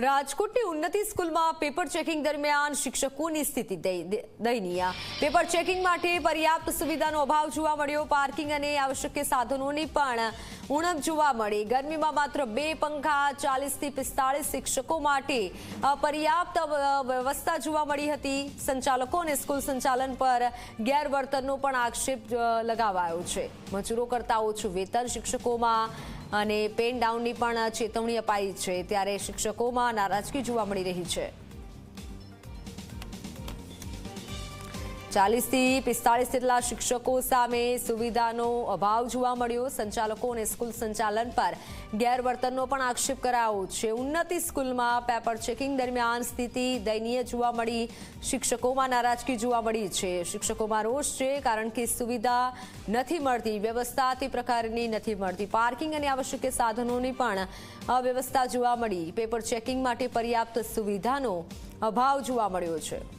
રાજકોટની ઉન્નતિ સ્કૂલમાં પેપર ચેકિંગ દરમિયાન શિક્ષકોની સ્થિતિ દય- દય- દયનીય. પેપર ચેકિંગ માટે પર્યાપ્ત સુવિધાનો અભાવ જોવા મળ્યો. પાર્કિંગ અને આવશ્યક સાધનોની પણ ઉણપ જોવા મળી. ગરમીમાં માત્ર બે પંખા, ચાલીસથી પિસ્તાળીસ શિક્ષકો માટે અપર્યાપ્ત પર્યાપ્ત વ્યવસ્થા જોવા મળી હતી. સંચાલકો અને સ્કૂલ સંચાલન પર ગેરવર્તનનો પણ આક્ષેપ લગાવાયો છે. મજૂરો કરતા ઓછું વેતન શિક્ષકોમાં અને પેન ડાઉનની પણ ચેતવણી અપાઈ છે. ત્યારે શિક્ષકોમાં નારાજગી જોવા મળી રહી છે. ચાલીસથી પિસ્તાળીસ જેટલા શિક્ષકો સામે સુવિધાનો અભાવ જોવા મળ્યો. સંચાલકો અને સ્કૂલ સંચાલન પર ગેરવર્તનનો પણ આક્ષેપ કરાયો છે. ઉન્નતિ સ્કૂલમાં પેપર ચેકિંગ દરમિયાન સ્થિતિ દયનીય જોવા મળી. શિક્ષકોમાં નારાજગી જોવા મળી છે. શિક્ષકોમાં રોષ છે કારણ કે સુવિધા નથી મળતી, વ્યવસ્થા તે પ્રકારની નથી મળતી. પાર્કિંગ અને આવશ્યક સાધનોની પણ અવ્યવસ્થા જોવા મળી. પેપર ચેકિંગ માટે પર્યાપ્ત સુવિધાનો અભાવ જોવા મળ્યો છે.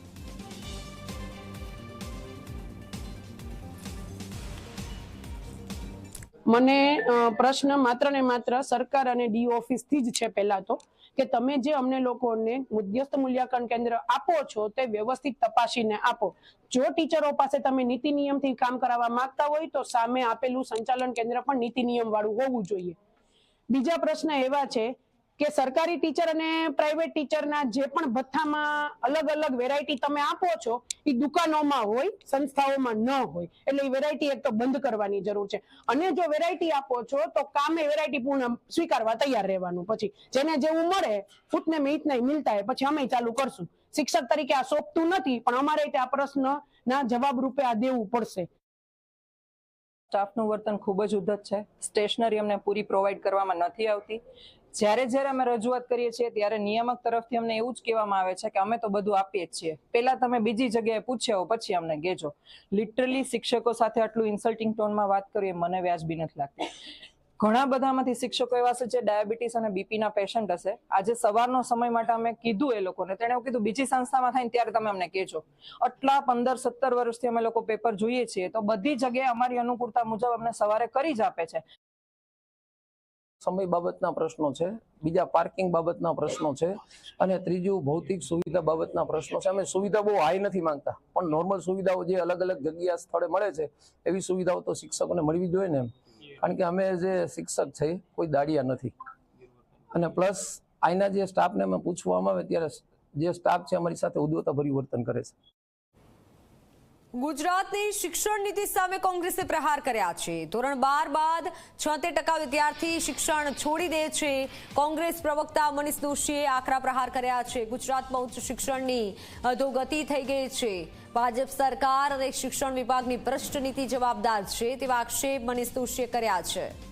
મને પ્રશ્ન માત્ર ને માત્ર સરકાર અને ડી ઓફિસથી જ છે પહેલા તો, કે તમે જે અમને લોકોને મધ્યસ્થ મૂલ્યાંકન કેન્દ્ર આપો છો તે વ્યવસ્થિત તપાસીને આપો. જો ટીચરો પાસે તમે નીતિ નિયમથી કામ કરાવવા માંગતા હોય તો સામે આપેલું સંચાલન કેન્દ્ર પણ નીતિ નિયમ વાળું હોવું જોઈએ. બીજા પ્રશ્ન એવા છે કે સરકારી ટીચર અને પ્રાઇવેટ ટીચરના જે પણ ભથ્થામાં અલગ અલગ વેરાયટી તમે આપો છો એ દુકાનોમાં હોય, સંસ્થાઓમાં ન હોય. એટલે એ વેરાયટી એક તો બંધ કરવાની જરૂર છે. અને જો વેરાયટી આપો છો, તો કામે વેરાયટી પૂર્ણ સ્વીકારવા તૈયાર રહેવાનું. પછી જેને જેવું મળે, ફૂટને મેં ઇતના મિલતા હે પછી અમે ચાલુ કરશું. શિક્ષક તરીકે આ સોંપતું નથી, પણ અમારે આ પ્રશ્નના જવાબ રૂપે આ દેવું પડશે. સ્ટાફનું વર્તન ખૂબ જ ઉદ્ધત છે. સ્ટેશનરી અમને પૂરી પ્રોવાઈડ કરવામાં નથી આવતી. જ્યારે જ્યારે અમે રજૂઆત કરીએ છીએ ત્યારે નિયામક તરફથી અમને એવું જ કહેવામાં આવે છે કે અમે તો બધું આપીએ જ છીએ. પહેલા તમે બીજી જગ્યાએ પૂછ્યા પછી અમને કહેજો. લિટરલી શિક્ષકો સાથે આટલું ઇન્સલ્ટિંગ ટોનમાં વાત કરીએ, મને વ્યાજબી નથી લાગતી. ઘણા બધામાંથી શિક્ષકો એવા છે જે ડાયાબિટીસ અને બીપી ના પેશન્ટ હશે. આજે સવારનો સમય માટે અમે કીધું એ લોકોને. તેણે એવું કીધું, બીજી સંસ્થામાં થાય ત્યારે તમે અમને કહેજો. આટલા પંદર, સત્તર વર્ષથી અમે લોકો પેપર જોઈએ છીએ, તો બધી જગ્યાએ અમારી અનુકૂળતા મુજબ અમને સવારે કરી જ આપે છે. સમય બાબતના પ્રશ્નો છે, બીજા પાર્કિંગ બાબતના પ્રશ્નો છે અને ત્રીજું ભૌતિક સુવિધા બાબતના પ્રશ્નો છે. અમે સુવિધા બહુ હાઈ નથી માંગતા, પણ નોર્મલ સુવિધાઓ જે અલગ અલગ જગ્યા, સ્થળે મળે છે, એવી સુવિધાઓ તો શિક્ષકોને મળવી જોઈએ ને કારણ કે અમે જે શિક્ષક છે, કોઈ દાડિયા નથી. અને પ્લસ અહીંના જે સ્ટાફને અમે પૂછવામાં આવે ત્યારે જે સ્ટાફ છે, અમારી સાથે ઉદ્યોગતાભર્યું વર્તન કરે છે. ગુજરાતની શિક્ષણ નીતિ સામે કોંગ્રેસે પ્રહાર કર્યા છે. ધોરણ બાર બાદ છોતેર ટકા વિદ્યાર્થી શિક્ષણ છોડી દે છે. કોંગ્રેસ પ્રવક્તા મનીષ દોશીએ આકરા પ્રહાર કર્યા છે. ગુજરાતમાં ઉચ્ચ શિક્ષણની અધોગતિ થઈ ગઈ છે. ભાજપ સરકાર અને શિક્ષણ વિભાગની ભ્રષ્ટ નીતિ જવાબદાર છે તેવા આક્ષેપ મનીષ દોશીએ કર્યા છે.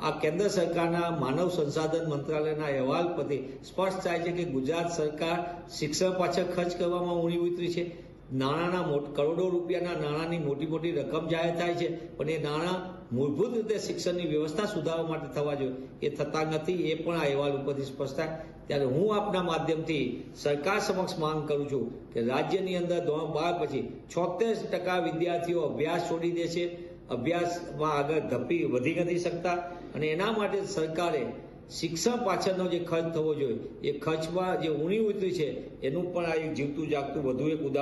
આ કેન્દ્ર સરકારના માનવ સંસાધન મંત્રાલયના અહેવાલ પરથી સ્પષ્ટ થાય છે કે ગુજરાત સરકાર શિક્ષણ પાછળ ખર્ચ કરવામાં ઊણી ઉતરી છે. નાણાંના કરોડો રૂપિયાના નાણાંની મોટી મોટી રકમ જાહેર થાય છે પણ એ નાણાં મૂળભૂત રીતે શિક્ષણની વ્યવસ્થા સુધારવા માટે થવા જોઈએ. એ થતા નથી, એ પણ આ અહેવાલ ઉપરથી સ્પષ્ટ થાય. ત્યારે હું આપના માધ્યમથી સરકાર સમક્ષ માંગ કરું છું કે રાજ્યની અંદર ધોરણ બાર પછી છોતેર ટકા વિદ્યાર્થીઓ અભ્યાસ છોડી દે છે. અભ્યાસમાં આગળ ધપી વધી નથી શકતા અને એના માટે સરકારે શિક્ષણ પાછળનો જે ખર્ચ થવો જોઈએ, એ ખર્ચમાં જે ઊણી ઉતરી છે, એનું પણ આ એક જીવતું જાગતું વધુ એક ઉદાહરણ